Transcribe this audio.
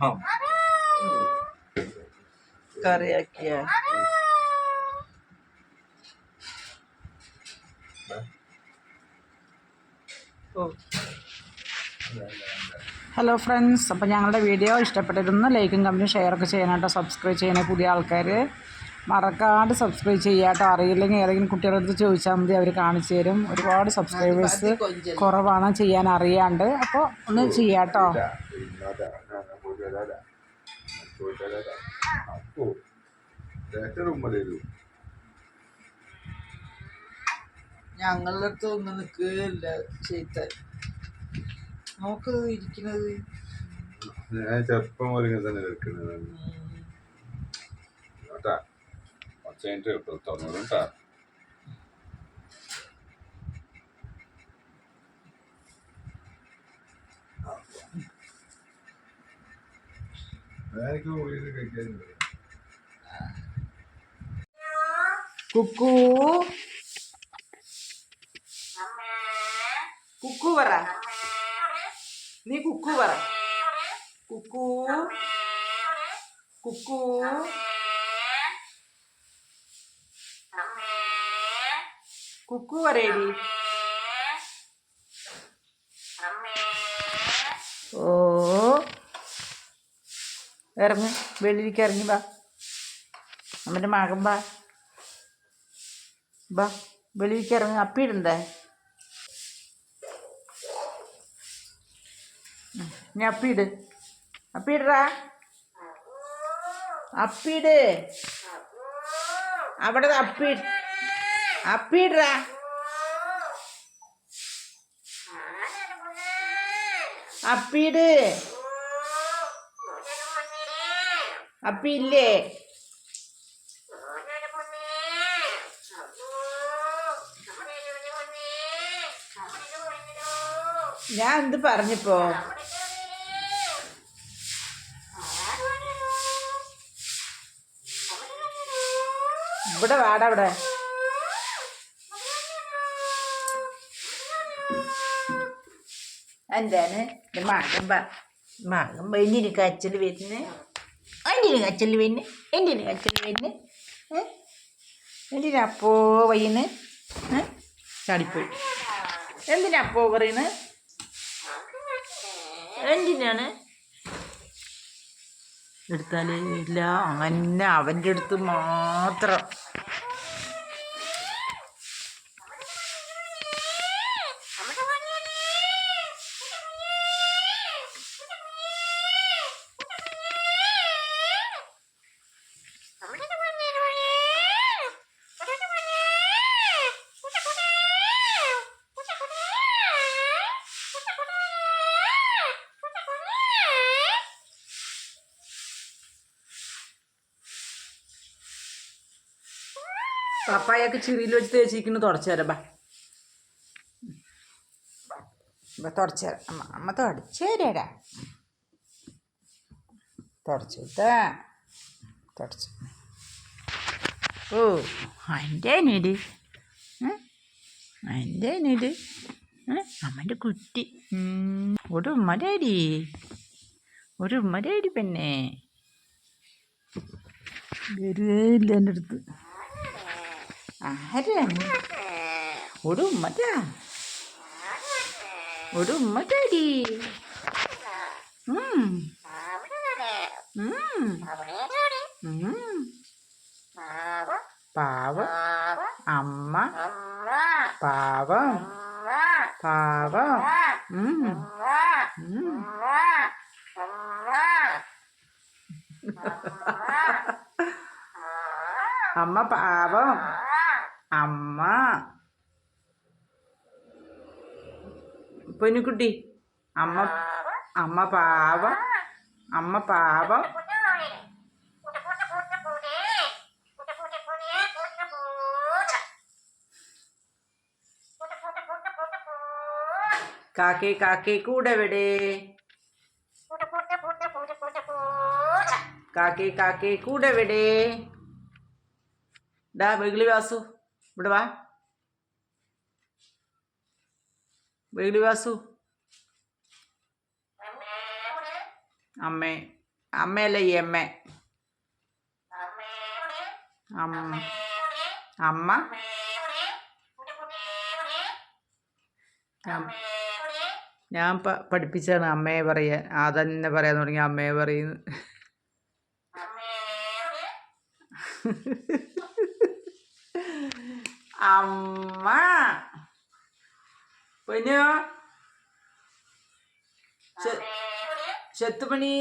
ഹം. കറിയാക്കിയ. Hello friends അപ്പോൾ ഞങ്ങളുടെ video ഇഷ്ടപ്പെട്ടിരുന്നു ലൈക്കും കമന്റും ഷെയറൊക്കെ ചെയ്യാനായിട്ട് സബ്സ്ക്രൈബ് ചെയ്യുന്ന പുതിയ ആൾക്കാർ മറക്കാണ്ട് സബ്സ്ക്രൈബ് ചെയ്യുക കേട്ടോ. അറിയില്ലെങ്കിൽ ഏതെങ്കിലും കുട്ടികളുടെ അടുത്ത് ചോദിച്ചാൽ മതി അവർ കാണിച്ചു തരും. ഒരുപാട് സബ്സ്ക്രൈബേഴ്സ് കുറവാണ് ചെയ്യാൻ അറിയാണ്ട്. അപ്പോൾ ഒന്ന് ചെയ്യാട്ടോ കേട്ടോ. ഞങ്ങളുടെ അടുത്ത് ഒന്ന് നിൽക്കുകയില്ല ചെയ്ത നോക്ക് ഇരിക്കുന്നത്. ഞാൻ ചെറുപ്പം പോലെ തന്നെ എടുക്കുന്നത് കേട്ടാ senter itu betul tuh orang tuh, enak gue kuku, kuku berapa? ini kuku berapa? kuku, kuku Kuku പറ കുക്കു കുക്കു കുക്കു പറയടി. ഓ. ഇറങ്ങ്. വെളിയിലേക്ക് ഇറങ്ങി വാ. നമ്മുടെ മകൻ വാ. വാ. വെളിയിലേക്ക് ഇറങ്ങി. അപ്പിയിടണ്ടേ ഞാൻ അപ്പിയിട് അപ്പിയിടറാ അപ്പിയിട് അവിടെ ദാ അപ്പി അപ്പിയിടറാ അപ്പി ഇല്ലേ ഞാൻ എന്ത് പറഞ്ഞിപ്പോ? ഇവിടെ വാടാ ഇവിടെ. എന്താണ്? ഇത് മകൻ വാ മകൻ എന്തിനു കച്ചൽ വരുന്നു? എന്തിനു കച്ചൽ വരുന്നു? എന്തിനു കച്ചൽ വരുന്നു? എന്തിനപ്പോ വയ്യുന്നു? ചാടിപ്പോയി എന്തിനപ്പോ പറയുന്നത് എന്തിനാണ്? എടുത്താലേ ഇല്ല അങ്ങനെ അവന്റെ അടുത്ത് മാത്രം. പപ്പായൊക്കെ ചിറിയിൽ വെച്ച് തേച്ചിരിക്കുന്നു തുടച്ചു തരാം ബാ. ബാ തുടച്ച് അമ്മ അമ്മ തുടച്ച് തരാടാ. തുടച്ചിട്ടാ തുടച്ചു. ഓ എന്റെ നീട് എന്റെ നീട് അമ്മന്റെ കുട്ടി. ഒരു ഉമ്മരേടി ഒരു ഉമ്മരേടി പെണ്ണേ. വരുകയില്ല എന്റെ അടുത്ത്. ആരാണ് ഒരു ഉമ്മറ്റാ ഒരു ഉമ്മറ്റാടി പാവ. അമ്മ. പാവം. പാവം. അമ്മ പാവം. അമ്മ. പൊന്നുകുട്ടി അമ്മ അമ്മ പാവം അമ്മ പാവം. കാക്കേ കാക്കേ കൂടെ വിടേ. കാക്കേ കാക്കേ കൂടെ വിടേ. ഡാ വെകിളി വാസു ഇവിടെ വാ. വെകിളി വാസു? അമ്മേ. അമ്മയല്ല ഈ അമ്മ? അമ്മ. അമ്മ? ഞാൻ- പഠിപ്പിച്ചാണ് അമ്മയെ പറയാൻ. അതന്നെ പറയാൻ തുടങ്ങി. അമ്മയെ പറയുന്നു അമ്മ. പൊന്നു ചെത്തുമണി